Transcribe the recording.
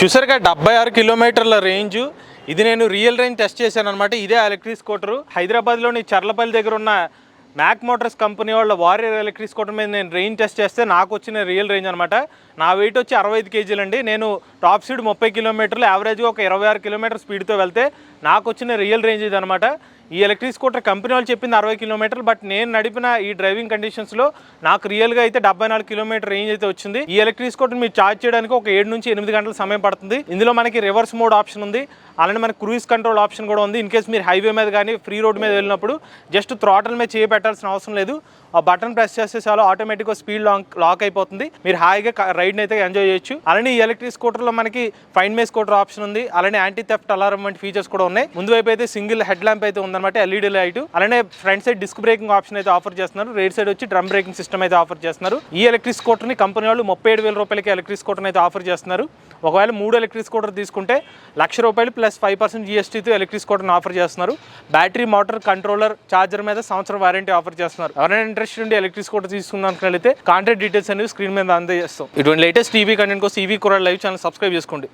చూసారుగా డెబ్బై ఆరు కిలోమీటర్ల రేంజ్. ఇది నేను రియల్ రేంజ్ టెస్ట్ చేశాను అనమాట ఇదే ఎలక్ట్రిక్ స్కూటర్. హైదరాబాద్లోని చర్లపల్లి దగ్గర ఉన్న మ్యాక్ మోటార్స్ కంపెనీ వాళ్ళ వారియర్ ఎలక్ట్రిక్ స్కూటర్ మీద నేను రేంజ్ టెస్ట్ చేస్తే నాకు వచ్చిన రియల్ రేంజ్ అనమాట నా వెయిట్ వచ్చి అరవై ఐదు కేజీలు అండి. నేను టాప్ స్పీడ్ ముప్పై కిలోమీటర్లు యావరేజ్గా ఒక ఇరవై ఆరు కిలోమీటర్ స్పీడ్తో వెళ్తే నాకు వచ్చిన రియల్ రేంజ్ ఇది అనమాట ఈ ఎలక్ట్రిక్ స్కూటర్ కంపెనీ వాళ్ళు చెప్పింది అరవై కిలోమీటర్లు బట్ నేను నడిపిన ఈ డ్రైవింగ్ కండిషన్స్లో నాకు రియల్గా అయితే డెబ్బై నాలుగు కిలోమీటర్ రేంజ్ అయితే వచ్చింది. ఈ ఎలక్ట్రిక్ స్కూటర్ మీరు ఛార్జ్ చేయడానికి ఒక ఏడు నుంచి ఎనిమిది గంటల సమయం పడుతుంది. ఇందులో మనకి రివర్స్ మోడ్ ఆప్షన్ ఉంది. అలానే మనకి క్రూయిజ్ కంట్రోల్ ఆప్షన్ కూడా ఉంది. ఇన్ కేస్ మీరు హైవే మీద కానీ ఫ్రీ రోడ్ మీద వెళ్ళినప్పుడు జస్ట్ థ్రాటల్ మీద చేయబెట్టాల్సిన అవసరం లేదు. ఆ బటన్ ప్రెస్ చేస్తే చాలు ఆటోమేటిక్గా స్పీడ్ లాక్ లాక్ అయిపోతుంది. మీరు హాయిగా రైడ్ని అయితే ఎంజాయ్ చేయొచ్చు. అలానే ఈ ఎలక్ట్రిక్ స్కూటర్లో మనకి ఫైన్ మే స్కూటర్ ఆప్షన్ ఉంది. అలానే యాంటీ థెఫ్ట్ అలారం వంటి ఫీచర్స్ కూడా ఉన్నాయి. ముందు వైపు అయితే సింగిల్ హెడ్ ల్యాంప్ అయితే ఉంది. ఉందన్నమాట ఎల్ఈడి లైట్. అలానే front side disc braking option అయితే ఆఫర్ చేస్తున్నారు. రేట్ సైడ్ వచ్చి డ్రమ్ బ్రేకింగ్ సిస్టమ్ అయితే ఆఫర్ చేస్తున్నారు. ఈ ఎలక్ట్రిక్ స్కూటర్ని కంపెనీ వాళ్ళు ముప్పై ఏడు వేల రూపాయలకి ఎలక్ట్రిక్ స్కూటర్ని అయితే ఆఫర్ చేస్తున్నారు. ఒకవేళ మూడు ఎలక్ట్రిక్ స్కూటర్ తీసుకుంటే లక్ష రూపాయలు ప్లస్ ఫైవ్ పర్సెంట్ జిఎస్టీతో ఎలక్ట్రిక్ స్కూటర్ని ఆఫర్ చేస్తున్నారు. బ్యాటరీ మోటార్ కంట్రోలర్ చార్జర్ మీద సంవత్సరం వారంటీ ఆఫర్ చేస్తున్నారు. ఎవరైనా ఇంట్రెస్ట్ ఉండి ఎలక్ట్రిక్ స్కూటర్ తీసుకున్నట్లయితే కాంటాక్ట్ డీటెయిల్స్ అనేవి స్క్రీన్ మీద అందజేస్తాం. ఇటువంటి లేటెస్ట్ టీవీ కంటెంట్ కోసం ఈవీ కూడా లైవ్ ఛానల్ సబ్స్క్రైబ్ చేసుకోండి.